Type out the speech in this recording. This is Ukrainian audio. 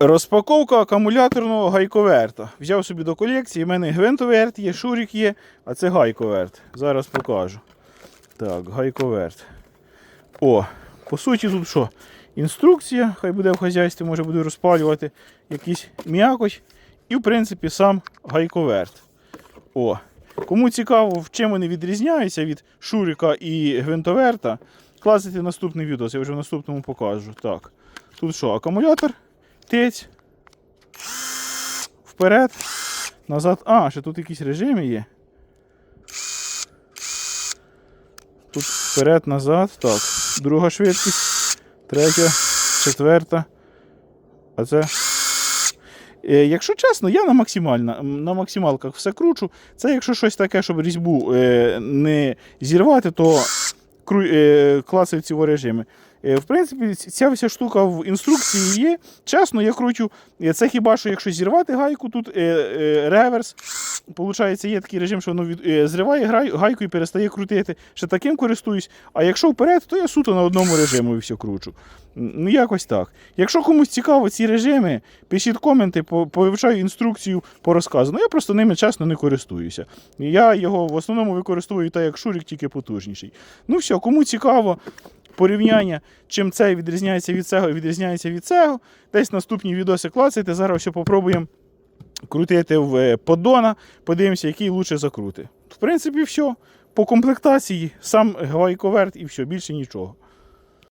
Розпаковка акумуляторного гайковерта. Взяв собі до колекції. У мене гвинтоверт є, шурік є, а це гайковерт. Зараз покажу. Так, гайковерт. О, по суті, тут що? Інструкція, хай буде в хазяйстві, може буду розпалювати якийсь м'якоть. І, в принципі, сам гайковерт. О. Кому цікаво, в чим вони відрізняються від шурика і гвинтоверта, класите наступний відео, я вже в наступному покажу. Так. Тут що, акумулятор, тець. Вперед, назад. А, ще тут якісь режими є. Тут вперед, назад. Так. Друга швидкість, третя, четверта. А це. Е, Якщо чесно, я на, максимальна, на максималках все кручу. Це якщо щось таке, щоб різьбу е, не зірвати, то е, клацаю ці режими. Е, в принципі, ця вся штука в інструкції є. Чесно, я кручу. Е, Це хіба що якщо зірвати гайку, тут е, реверс. Получається, є такий режим, що воно від, зриває гайку і перестає крутити. Ще таким користуюсь. А якщо вперед, то я суто на одному режиму і все кручу. Ну, якось так. Якщо комусь цікаво ці режими, пишіть коменти, по- повивчаю інструкцію по розказу. Ну, я просто ними чесно не користуюся. Я його в основному використовую так, як шурик, тільки потужніший. Ну все, кому цікаво. Порівняння, чим цей відрізняється від цього, відрізняється від цього. Десь наступні відоси клацайте. Зараз ще попробуємо крутити в подона. поддона, подивимося, який лучше закрути. В принципі, все. По комплектації сам гвайковерт і все, більше нічого.